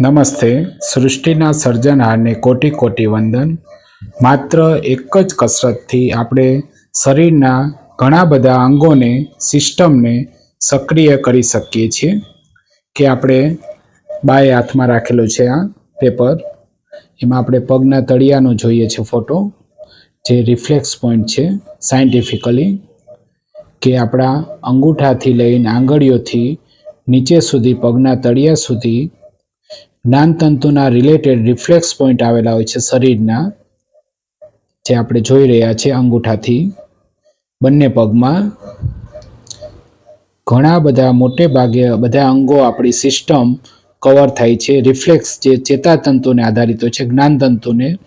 નમસ્તે. સૃષ્ટિના સર્જનહારને કોટી કોટી વંદન. માત્ર એક જ કસરતથી આપણે શરીરના ઘણા બધા અંગોને, સિસ્ટમને સક્રિય કરી શકીએ છીએ. કે આપણે બાય હાથમાં રાખેલું છે આ પેપર. એમાં આપણે પગના તળિયાનો જોઈએ છે ફોટો, જે રિફ્લેક્સ પોઈન્ટ છે સાયન્ટિફિકલી. કે આપણા અંગૂઠાથી લઈને આંગળીઓથી નીચે સુધી, પગના તળિયા સુધી જ્ઞાનતંતુના રિલેટેડ રિફ્લેક્સ પોઈન્ટ આવેલા હોય છે શરીરના, જે આપણે જોઈ રહ્યા છીએ અંગૂઠાથી, બંને પગમાં. ઘણા બધા મોટે ભાગે બધા અંગો આપણી સિસ્ટમ કવર થાય છે. રિફ્લેક્સ જે ચેતાતંતુને આધારિત હોય છે, જ્ઞાનતંતુને,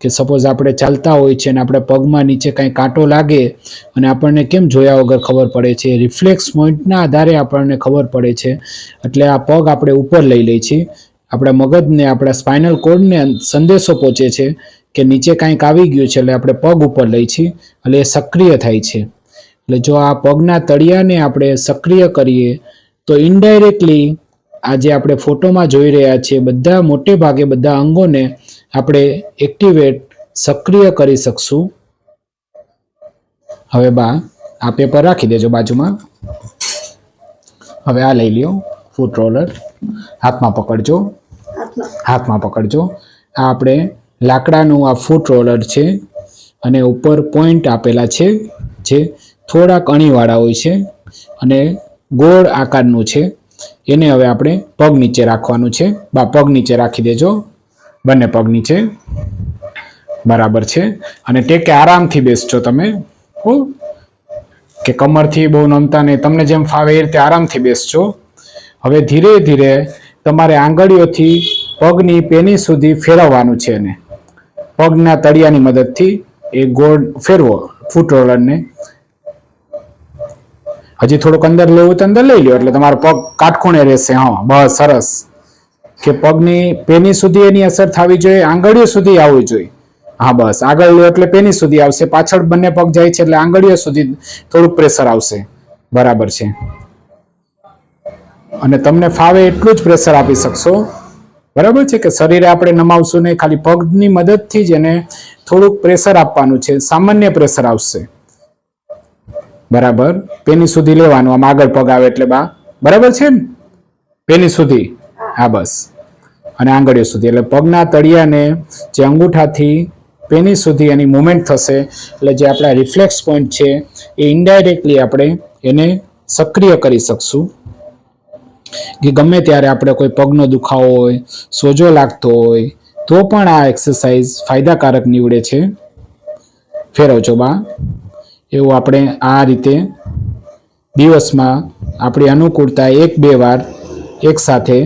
કે સપોઝ આપણે ચાલતા હોય છે અને આપણે પગમાં નીચે કાંઈ કાંટો લાગે અને આપણને કેમ જોયા વગર ખબર પડે છે? રિફ્લેક્સ પોઈન્ટના આધારે આપણને ખબર પડે છે. એટલે આ પગ આપણે ઉપર લઈ લઈએ છીએ આપણા મગજને, આપણા સ્પાઇનલ કોડને સંદેશો પહોંચે છે કે નીચે કાંઈક આવી ગયું છે એટલે આપણે પગ ઉપર લઈ છીએ એટલે એ સક્રિય થાય છે. એટલે જો આ પગના તળિયાને આપણે સક્રિય કરીએ, તો ઇનડાયરેક્ટલી આજે આપણે ફોટોમાં જોઈ રહ્યા છીએ, બધા મોટે ભાગે બધા અંગોને આપણે એક્ટિવેટ સક્રિય કરી શકશું. હવે બા, આ પેપર રાખી દેજો બાજુમાં. હવે આ લઈ લ્યો ફૂટ રોલર હાથમાં પકડજો. હાથમાં. પકડજો. આ આપણે લાકડાનું આ ફૂટ રોલર છે અને ઉપર પોઈન્ટ આપેલા છે જે થોડાક અણીવાળા હોય છે અને ગોળ આકારનું છે. એને હવે આપણે પગ નીચે રાખવાનું છે. બા, પગ નીચે રાખી દેજો. બંને પગ નીચે. બરાબર છે. અને ટેકે આરામથી બેસજો તમે. હો. કે કમરથી બહુ નમતા નહીં. તમને જેમ ફાવે એ રીતે આરામથી બેસજો. હવે ધીરે ધીરે તમારે આંગળીઓથી પગની પેની સુધી ફેરવવાનું છે એને. પગના તળિયાની મદદથી એ ગોળ ફેરવો ફૂટ રોલરને હજી થોડુંક અંદર લેવું તો અંદર લઈ લો એટલે તમારો પગ કાટખૂણે રહેશે, હા, બસ, સરસ. કે પગની પેની સુધી એની અસર થવી જોઈએ, આંગળીઓ સુધી આવવી જોઈએ. હા, બસ, આગળ લો એટલે પેની સુધી આવશે, પાછળ બંને પગ જાય છે એટલે આંગળીઓ સુધી થોડુંક પ્રેશર આવશે. બરાબર છે. અને તમને ફાવે એટલું જ પ્રેશર આપી શકશો. બરાબર છે કે શરીરે આપણે નમાવશું નહીં ખાલી પગની મદદથી જ એને થોડુંક પ્રેશર આપવાનું છે, સામાન્ય પ્રેશર આવશે. બરાબર? પેની સુધી લેવાનું, આમ આગળ પગ આવે એટલે બા. બરાબર છે ને? પેની સુધી. હા, બસ. અને આંગળીઓ સુધી. એટલે પગના તળિયાને જે અંગૂઠાથી પેની સુધી એની મુવમેન્ટ થશે. એટલે જે આપણા રિફ્લેક્સ પોઈન્ટ છે, એ ઇનડાયરેક્ટલી આપણે એને સક્રિય કરી શકશું. કે ગમે ત્યારે આપણે કોઈ પગનો દુખાવો હોય, સોજો લાગતો હોય, તો પણ આ એક્સરસાઇઝ ફાયદાકારક નીવડે છે. ફેરવજો બા. એવું આપણે આ રીતે દિવસમાં આપણી અનુકૂળતા એક બે વાર એકસાથે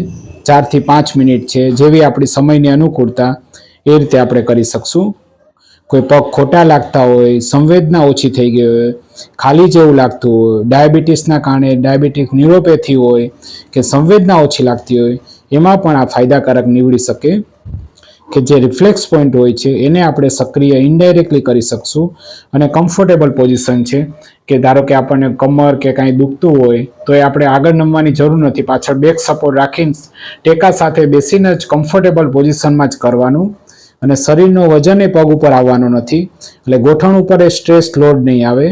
ચારથી પાંચ મિનિટ છે, જેવી આપણી સમયની અનુકૂળતા એ રીતે આપણે કરી શકશું. કોઈ પગ ખોટા લાગતા હોય, સંવેદના ઓછી થઈ ગઈ હોય ખાલી જેવું લાગતું હોય. ડાયાબિટીસના કારણે ડાયાબિટીક ન્યુરોપેથી હોય કે સંવેદના ઓછી લાગતી હોય, એમાં પણ આ ફાયદાકારક નીવડી શકે કે જે રિફ્લેક્સ પોઈન્ટ હોય છે, એને આપણે સક્રિય ઇનડાયરેક્ટલી કરી શકશું અને કમ્ફર્ટેબલ પોઝિશન છે કે ધારો કે આપણને કમર કે કાંઈ દુખતું હોય, તો એ આપણે આગળ નમવાની જરૂર નથી. પાછળ બેક સપોર્ટ રાખીને ટેકા સાથે બેસીને જ કમ્ફર્ટેબલ પોઝિશનમાં જ કરવાનું અને શરીરનો વજન એ પગ ઉપર આવવાનો નથી. એટલે ગોઠણ ઉપર એ સ્ટ્રેસ લોડ નહીં આવે.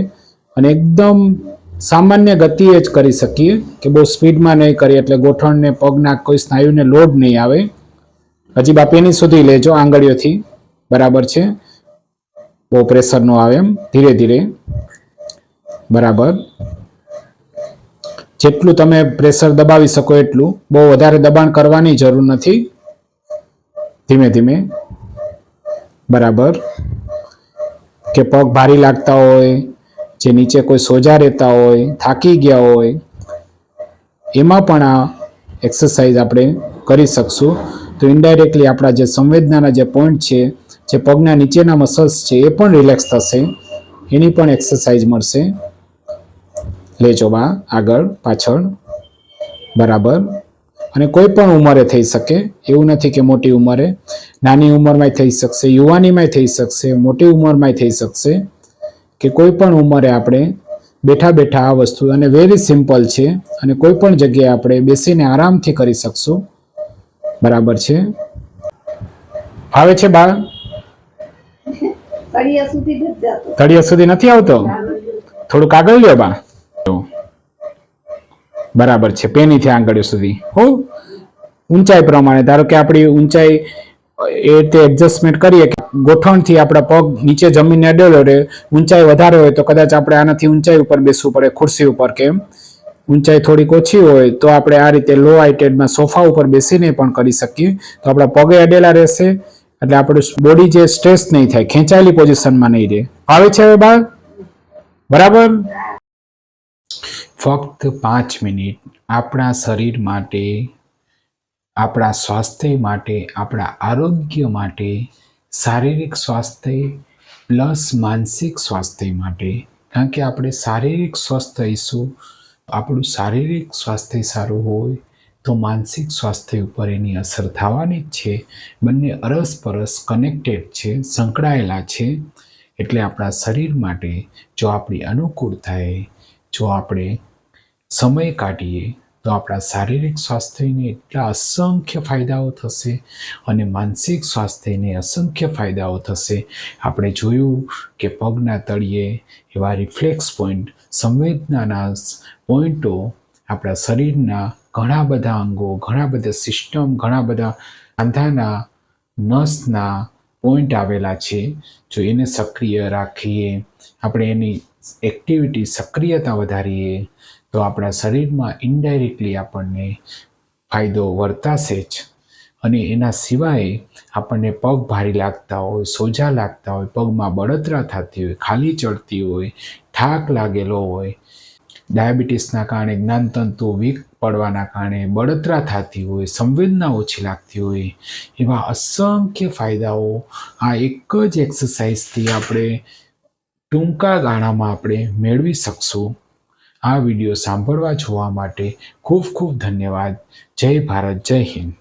અને એકદમ સામાન્ય ગતિએ જ કરી શકીએ કે બહુ સ્પીડમાં નહીં કરીએ, એટલે ગોઠણને, પગના કોઈ સ્નાયુને લોડ નહીં આવે. હજી બાપીની સુધી લેજો, આંગળીઓથી. બરાબર છે? બહુ પ્રેશર નો આવે એમ. ધીરે ધીરે. બરાબર. જેટલું તમે પ્રેશર દબાવી શકો એટલું. બહુ વધારે દબાણ કરવાની જરૂર નથી. ધીમે ધીમે. બરાબર. કે પગ ભારી લાગતા હોય જે નીચે કોઈ સોજા રહેતા હોય, થાકી ગયા હોય, એમાં પણ આ એક્સરસાઇઝ આપણે કરી શકશું. તો ઇન્ડાયરેક્ટલી આપણા જે સંવેદનાના જે પોઈન્ટ છે, જે પગના નીચેના મસલ્સ છે, એ પણ રિલેક્સ થશે. એની પણ એક્સરસાઇઝ મળશે. લેજો બા, આગળ, પાછળ. બરાબર. અને કોઈ પણ ઉંમરે થઈ શકે. એવું નથી કે મોટી ઉંમરે. નાની ઉંમરમાંય થઈ શકશે, યુવાનીમાંય થઈ શકશે, મોટી ઉંમરમાંય થઈ શકશે. કે કોઈ પણ ઉંમરે આપણે બેઠા બેઠા આ વસ્તુ અને વેરી સિમ્પલ છે અને કોઈ પણ જગ્યાએ આપણે બેસીને આરામથી કરી શકશું. બરાબર છે? ફાવે છે બા તળિયા સુધી નથી આવતો? થોડુંક આગળ લ્યો બા. બરાબર છે પેનીથી આંગળીઓ સુધી. હો. ઊંચાઈ પ્રમાણે ધારો કે આપણી ઊંચાઈ એ રીતે એડજસ્ટમેન્ટ કરીએ કે ગોઠણથી આપણા પગ નીચે જમીનને અડેલો રહે, ઊંચાઈ વધારે હોય તો કદાચ આપણે આનાથી ઊંચાઈ ઉપર બેસવું પડે, ખુરશી ઉપર કેમ ઊંચાઈ થોડીક ઓછી હોય તો આપણે આ રીતે લો હાઇટેડમાં સોફા ઉપર બેસીને પણ કરી શકીએ. તો આપણા પગે અડેલા રહેશે, એટલે આપણું બોડી જે સ્ટ્રેસ નહીં થાય, ખેંચાયેલી પોઝિશનમાં નહીં રહે. આવે છે હવે બા બરાબર? ફક્ત પાંચ મિનિટ આપણા શરીર માટે આપણા સ્વાસ્થ્ય માટે, આપણા આરોગ્ય માટે, શારીરિક સ્વાસ્થ્ય પ્લસ માનસિક સ્વાસ્થ્ય માટે. કારણ કે આપણે શારીરિક સ્વસ્થ રહીશું આપણું શારીરિક સ્વાસ્થ્ય સારું હોય, તો માનસિક સ્વાસ્થ્ય ઉપર એની અસર થવાની જ છે. બંને અરસપરસ કનેક્ટેડ છે, સંકળાયેલા છે. એટલે આપણા શરીર માટે જો આપણી અનુકૂળ થાય, જો આપણે સમય કાઢીએ તો આપણા શારીરિક સ્વાસ્થ્યને એટલા અસંખ્ય ફાયદાઓ થશે અને માનસિક સ્વાસ્થ્યને અસંખ્ય ફાયદાઓ થશે. આપણે જોયું કે પગના તળિયે એવા રિફ્લેક્સ પોઈન્ટ સંવેદનાના પોઈન્ટો આપણા શરીરના ઘણા બધા અંગો, ઘણા બધા સિસ્ટમ ઘણા બધા આંધાના નસના પોઈન્ટ આવેલા છે. જો એને સક્રિય રાખીએ, આપણે એની એક્ટિવિટી સક્રિયતા વધારીએ તો આપણા શરીરમાં ઇનડાયરેક્ટલી આપણને ફાયદો વર્તાશે જ. અને એના સિવાય આપણને પગ ભારી લાગતા હોય, સોજા લાગતા હોય, પગમાં બળતરા થતી હોય, ખાલી ચડતી હોય, થાક લાગેલો હોય, ડાયાબિટીસના કારણે જ્ઞાનતંતુ વીક પડવાના કારણે બળતરા થતી હોય, સંવેદના ઓછી લાગતી હોય, એવા અસંખ્ય ફાયદાઓ આ એક જ એક્સરસાઇઝથી આપણે ટૂંકા ગાળામાં આપણે મેળવી શકશું. આ વીડિયો સાંભળવા જોવા માટે ખૂબ ખૂબ ધન્યવાદ. જય ભારત જય હિન્દ.